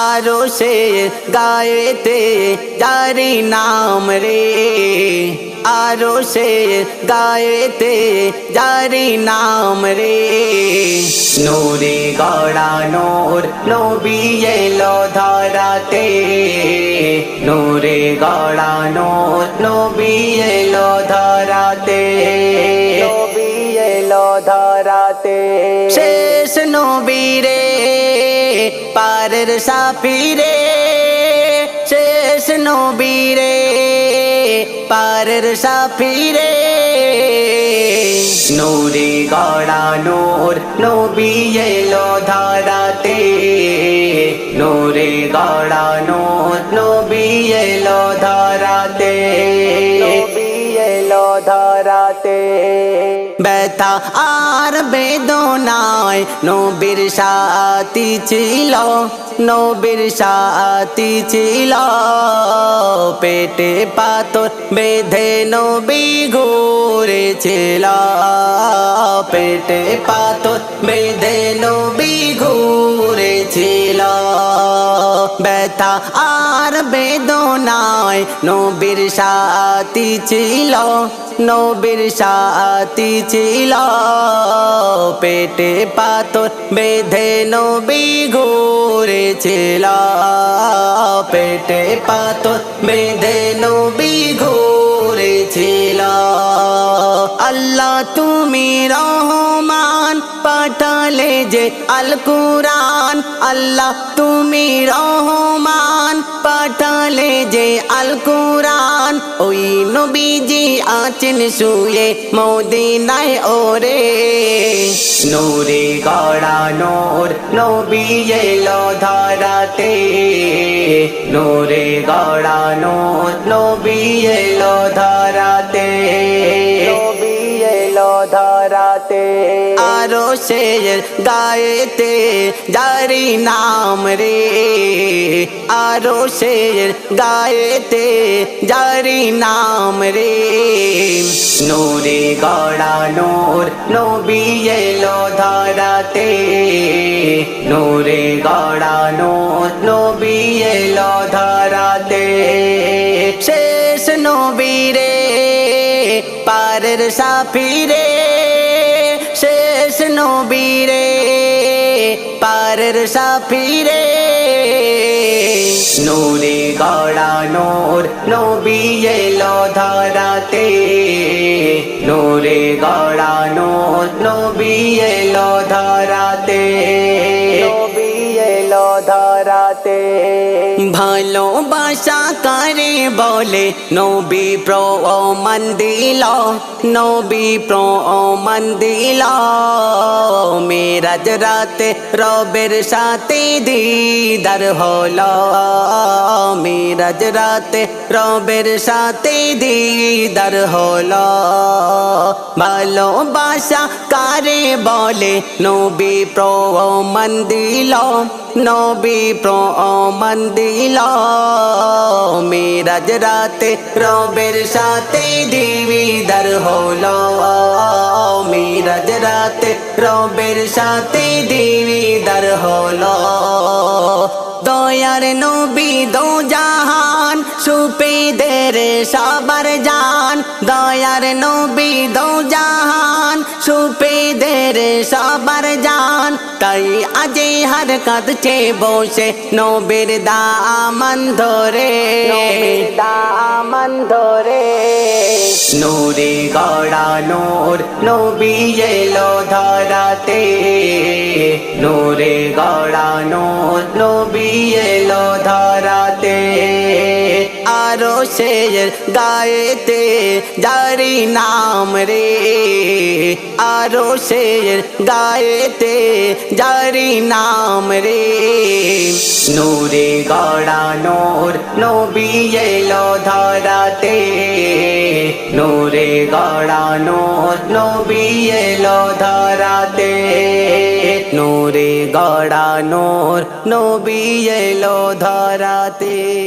আরও সে গায়েতে জারি নাম রে আরও সে গায়েতে জারি নাম রে নূরে গড়া নোর নবী এলো ধরাতে নূরে গড়া নোর নবী এলো ধরাতে নবী এলো ধরাতে শেষ পারের সাপিরে শেষ নবী রে পারের সাপিরে নূরে গড়া নূর, নবী এলো ধরাতে। নূরে গড়া নূর, নবী এলো ধরাতে। ব্যথা আর বেদনায়। নবীর সাথী ছিল, নবীর সাথী ছিল। পেটে পাথর বেঁধে নবী ঘুরেছিল। পেটে পাথর বেঁধে নবী ঘুরেছিল ব্যথা আর বেদনায়। নবীর সাথী ছিল, নবীর সাথী ছিল। পেটে পাথর বেঁধে নবী ঘুরেছিল। পেটে পাথর বেঁধে নবী তুমি রহমান, পাঠালে যে আল কুরআন আল্লাহ, তুমি রহমান, পাঠালে যে আল কুরআন ওই নবীজি আছেন শুয়ে মদিনায়, ওরে। নূরে গড়া নূর, নবী এলো ধরাতে। নূরে গড়া নূর, নবী এলো ধরাতে। শের গায়েতে জারি নাম রে। আরও শের গায়েতে জারি নাম রে। নূরে গড়া নূর, নবী এলো ধরাতে। নূরে গড়া নূর, নবী ধরাতে। শেষ নবী রে, পারের সাফিরে শেষ নবী রে পারের সাফিরে নূরে গড়া নূর নবী এলো ধরাতে নূরে গড়া নূর নবী এলো ধরাতে ভালোবাসা করে বলে? নবী প্রমাণ দিল নবী প্রমাণ দিল মেরাজ রাতে রবের সাথে দিদার হল। মেরাজ রাতে রবের সাথে দিদার হল। ভালোবাসা কারে বলে? নবী প্রমাণ দিল নবী প্রমাণ দিল মেরাজ রাতে রবের সাথে দিবিদার হল। মেরাজ রাতে রবের সাথে দিবিদার হল। দয়ার নবী দো জাহান, সুপেদের সবার জান। দয়ার নবী দো জাহান, সুপেদের সবার তাই আজি হার কাঁদছে বসে নবীর দামান ধরে। দামান ধরে। নূরে গড়া নূর নবী এলো ধরাতে। নূরে গড়া নূর নবী এলো ধরাতে। আরও শের গায়েতে জারি নাম রে। আরও শের গায়েতে জারি নাম রে। নূরে গড়া নূর, নবী এলো ধরাতে। নূরে গড়া নূর, নবী এলো ধরাতে। নূরে গড়া নূর, নবী এলো ধরাতে।